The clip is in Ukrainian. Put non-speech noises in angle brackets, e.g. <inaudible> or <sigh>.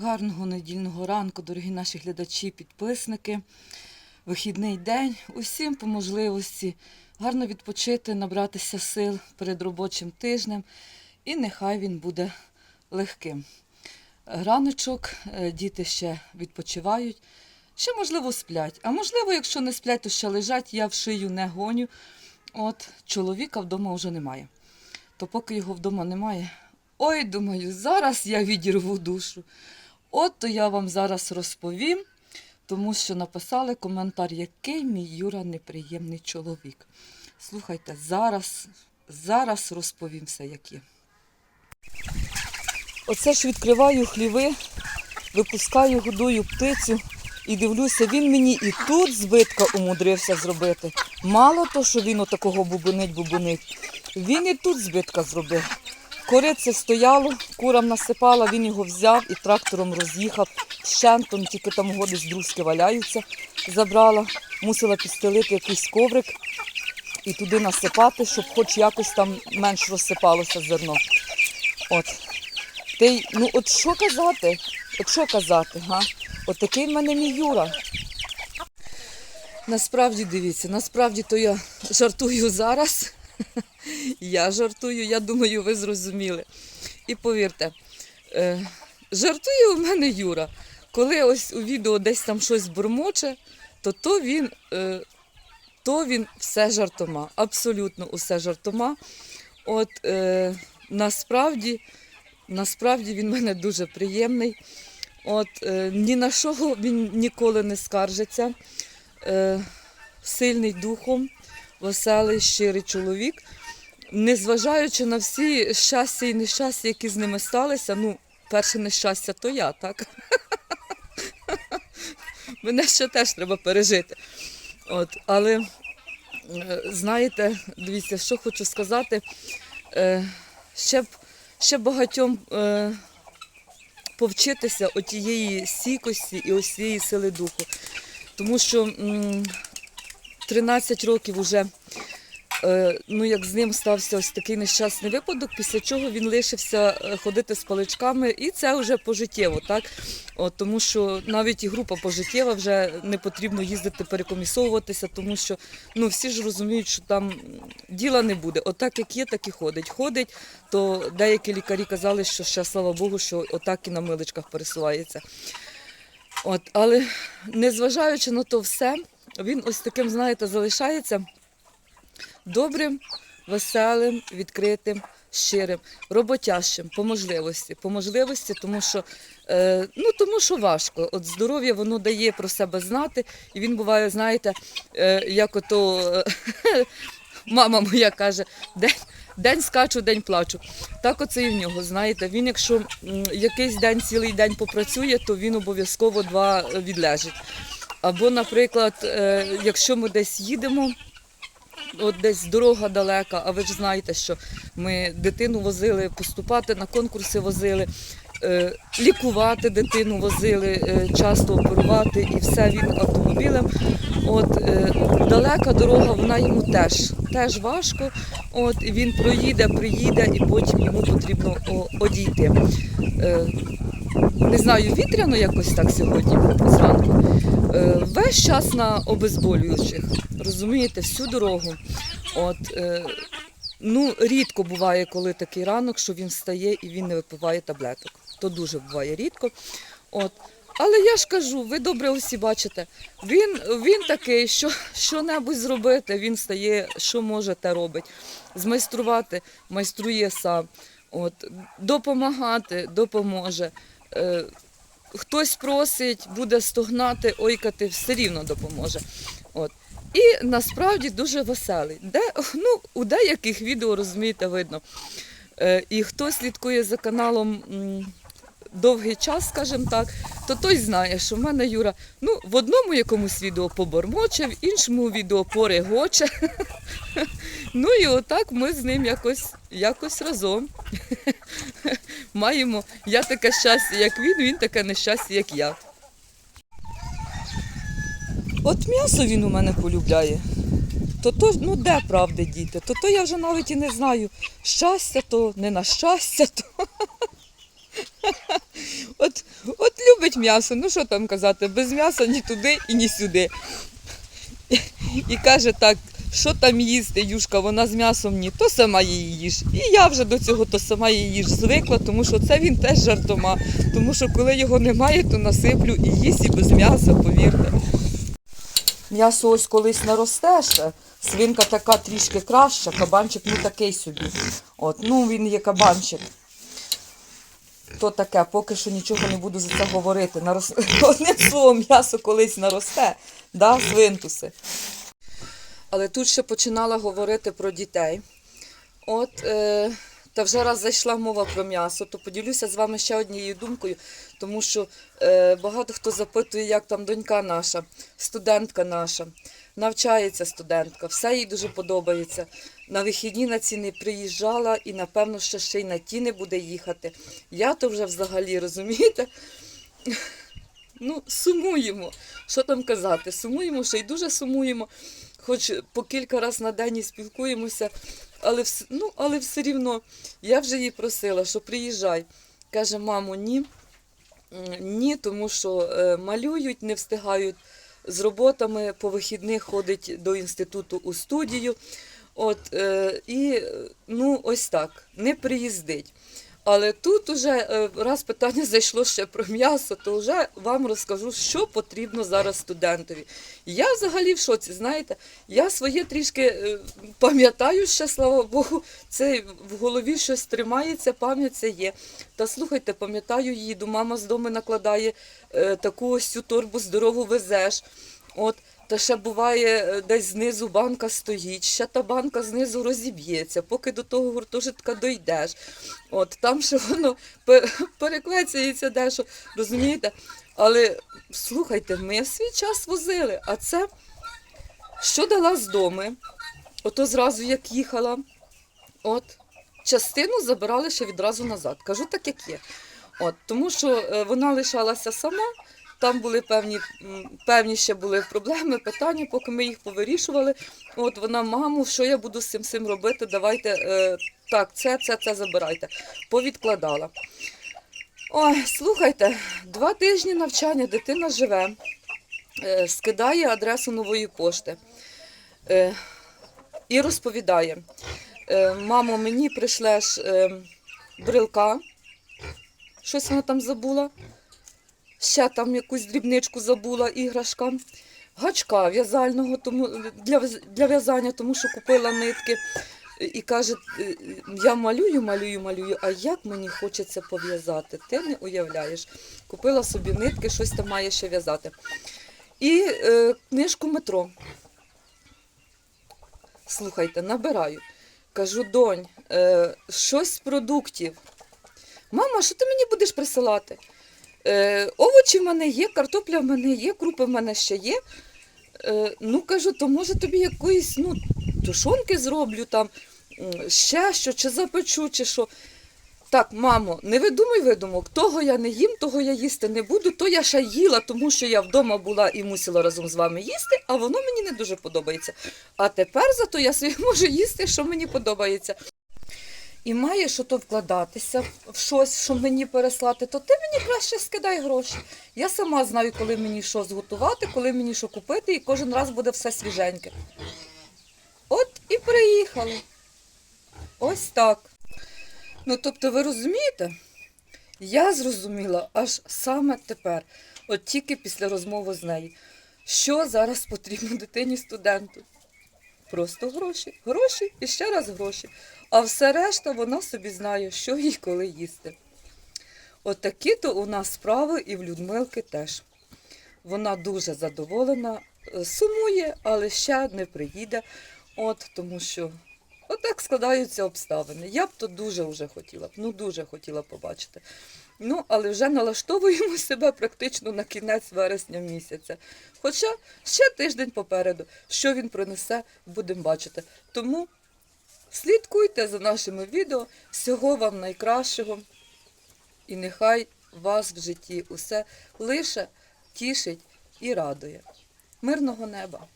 Гарного недільного ранку, дорогі наші глядачі, підписники. Вихідний день. Усім по можливості гарно відпочити, набратися сил перед робочим тижнем. І нехай він буде легким. Раночок, е, діти ще відпочивають. Ще, можливо, сплять. А можливо, якщо не сплять, то ще лежать, я в шию не гоню. От чоловіка вдома вже немає. То поки його вдома немає, ой, думаю, зараз я відірву душу. От то я вам зараз розповім, тому що написали коментар, який мій Юра неприємний чоловік. Слухайте, зараз, зараз розповім все, як є. Оце ж відкриваю хліви, випускаю, годую птицю і дивлюся, він мені і тут збитка умудрився зробити. Мало то, що він отакого бубонить, бубонить, він і тут збитка зробив. Корице стояло, курам насипала, він його взяв і трактором роз'їхав. Щентом, тільки там з друзки валяються, забрала. Мусила підстелити якийсь коврик і туди насипати, щоб хоч якось там менш розсипалося зерно. От. Й, ну от що казати? От що казати, га? От такий в мене мій Юра. Насправді дивіться, насправді то я жартую зараз. <laughs> Я жартую, я думаю, ви зрозуміли. І повірте, е, жартує у мене Юра. Коли ось у відео десь там щось бурмоче, то то він, е, то він все жартома, абсолютно усе жартома. От е, насправді, насправді він мене дуже приємний. От ні на що він ніколи не скаржиться. Сильний духом, веселий, щирий чоловік. Незважаючи на всі щастя і нещастя, які з ними сталися, ну, перше нещастя то я, так? <laughs> Мене ще теж треба пережити. От, але, е, знаєте, дивіться, що хочу сказати, е, ще, ще багатьом е, повчитися отієї стійкості і ось цієї сили духу. Тому що 13 років вже, ну як з ним стався ось такий нещасний випадок, після чого він лишився е, ходити з паличками, і це вже пожиттєво, так? От, тому що навіть і група пожиттєва вже не потрібно їздити перекомісовуватися, тому що ну, всі ж розуміють, що там діла не буде. Отак, як є, так і ходить. Ходить, то деякі лікарі казали, що ще слава Богу, що отак і на миличках пересувається. От, але незважаючи на то все, він ось таким, знаєте, залишається добрим, веселим, відкритим, щирим, роботящим по можливості. По можливості, тому що, е, ну, тому що важко. От здоров'я воно дає про себе знати, і він буває, знаєте, е, як ото е, <laughs> мама моя каже, день, день скачу, день плачу. Так оце і в нього, знаєте. Він, якщо якийсь день цілий день попрацює, то він обов'язково два відлежить. Або, наприклад, е, якщо ми десь їдемо, от десь дорога далека, а ви ж знаєте, що ми дитину возили поступати на конкурси возили, е, лікувати дитину возили, е, часто оперувати і все він автомобілем. От е, далека дорога, вона йому теж, теж важко. От він проїде, приїде, і потім йому потрібно одійти. Не знаю, вітряно якось так сьогодні зранку. Весь час на обезболюючих, розумієте, всю дорогу. От, е, ну, рідко буває, коли такий ранок, що він встає і він не випиває таблеток. То дуже буває рідко. От. Але я ж кажу, ви добре усі бачите, він, він такий, що що-небудь зробити, він стає, що може, те робить. Змайструвати, майструє сам. От, допомагати, допоможе. Е, хтось просить, буде стогнати, ойкати, все рівно допоможе. От. І насправді дуже веселий. Де, <laughs> ну, у деяких відео, розумієте, видно. Е, і хто слідкує за каналом довгий час, скажімо так, то той знає, що в мене Юра ну, в одному якомусь відео побормоче, в іншому відео порегоче. <laughs> Ну і отак ми з ним якось, якось разом <laughs> маємо. Я таке щастя, як він, він таке нещастя, як я. От м'ясо він у мене полюбляє. То то, ну де правди діти? То то я вже навіть і не знаю. Щастя то, не на щастя то. <laughs> От, от м'ясо. Ну що там казати, без м'яса ні туди і ні сюди. І каже так, що там їсти, Юшка, вона з м'ясом ні, то сама її їж. І я вже до цього то сама її їж звикла, тому що це він теж жартома. Тому що коли його немає, то насиплю і їсть і без м'яса, повірте. М'ясо ось колись наросте. Свинка така трішки краща, кабанчик ну такий собі. От, ну він є кабанчик. То таке, поки що нічого не буду за це говорити. Нарос... <laughs> Одним словом, м'ясо колись наросте, да, свинтуси. Але тут ще починала говорити про дітей. От, е, та вже раз зайшла мова про м'ясо, то поділюся з вами ще однією думкою, тому що е, багато хто запитує, як там донька наша, студентка наша. Навчається студентка, все їй дуже подобається. На вихідні на ці не приїжджала і, напевно, ще ще й на ті не буде їхати. Я то вже взагалі, розумієте? Ну, сумуємо. Що там казати? Сумуємо, ще й дуже сумуємо, хоч по кілька разів на день і спілкуємося, але, ну, але все рівно я вже її просила, що приїжджай. Каже, мамо, ні. Ні, тому що е, малюють, не встигають з роботами, по вихідних ходить до інституту у студію. От, е, і ну, ось так, не приїздить. Але тут уже е, раз питання зайшло ще про м'ясо, то вже вам розкажу, що потрібно зараз студентові. Я взагалі в шоці, знаєте, я своє трішки е, пам'ятаю ще, слава Богу, це в голові щось тримається, пам'ять це є. Та слухайте, пам'ятаю, їду, мама з дому накладає е, таку ось цю торбу здорову везеш. От, та ще буває, е, десь знизу банка стоїть, ще та банка знизу розіб'ється, поки до того гуртожитка дойдеш. От, там ще воно пе- переквецяється дещо, розумієте? Але слухайте, ми свій час возили, а це що дала з дому, ото зразу як їхала, от, частину забирали ще відразу назад. Кажу так, як є. От, тому що е, вона лишалася сама, там були певні, певні ще були проблеми, питання, поки ми їх повирішували. От вона, маму, що я буду з цим всім робити? Давайте е, так, це, це, це забирайте. Повідкладала. Ой, слухайте, два тижні навчання, дитина живе, е, скидає адресу нової пошти е, і розповідає: е, мамо, мені прийшлеш е, брелка, щось вона там забула ще там якусь дрібничку забула, іграшка, гачка в'язального тому, для, для в'язання, тому що купила нитки. І каже, «Е, я малюю, малюю, малюю, а як мені хочеться пов'язати, ти не уявляєш. Купила собі нитки, щось там має ще в'язати. І е, книжку метро. Слухайте, набираю. Кажу, донь, е, щось з продуктів. Мама, що ти мені будеш присилати? Е, овочі в мене є, картопля в мене є, крупи в мене ще є. Е, ну, кажу, то може тобі якоїсь ну, тушонки зроблю там, ще що, чи запечу, чи що. Так, мамо, не видумуй видумок, того я не їм, того я їсти не буду, то я ще їла, тому що я вдома була і мусила разом з вами їсти, а воно мені не дуже подобається. А тепер зато я собі <laughs> можу їсти, що мені подобається. І маєш ото вкладатися в щось, що мені переслати, то ти мені краще скидай гроші. Я сама знаю, коли мені що зготувати, коли мені що купити, і кожен раз буде все свіженьке. От і приїхали. Ось так. Ну, тобто, ви розумієте? Я зрозуміла аж саме тепер, от тільки після розмови з нею, що зараз потрібно дитині студенту. Просто гроші, гроші і ще раз гроші. А все решта вона собі знає, що їй коли їсти. От такі то у нас справи і в Людмилки теж. Вона дуже задоволена, е, сумує, але ще не приїде. От тому що отак складаються обставини. Я б то дуже вже хотіла б, ну дуже хотіла побачити. Ну, але вже налаштовуємо <laughs> себе практично на кінець вересня місяця. Хоча ще тиждень попереду, що він принесе, будемо бачити. Тому слідкуйте за нашими відео. Всього вам найкращого. І нехай вас в житті усе лише тішить і радує. Мирного неба!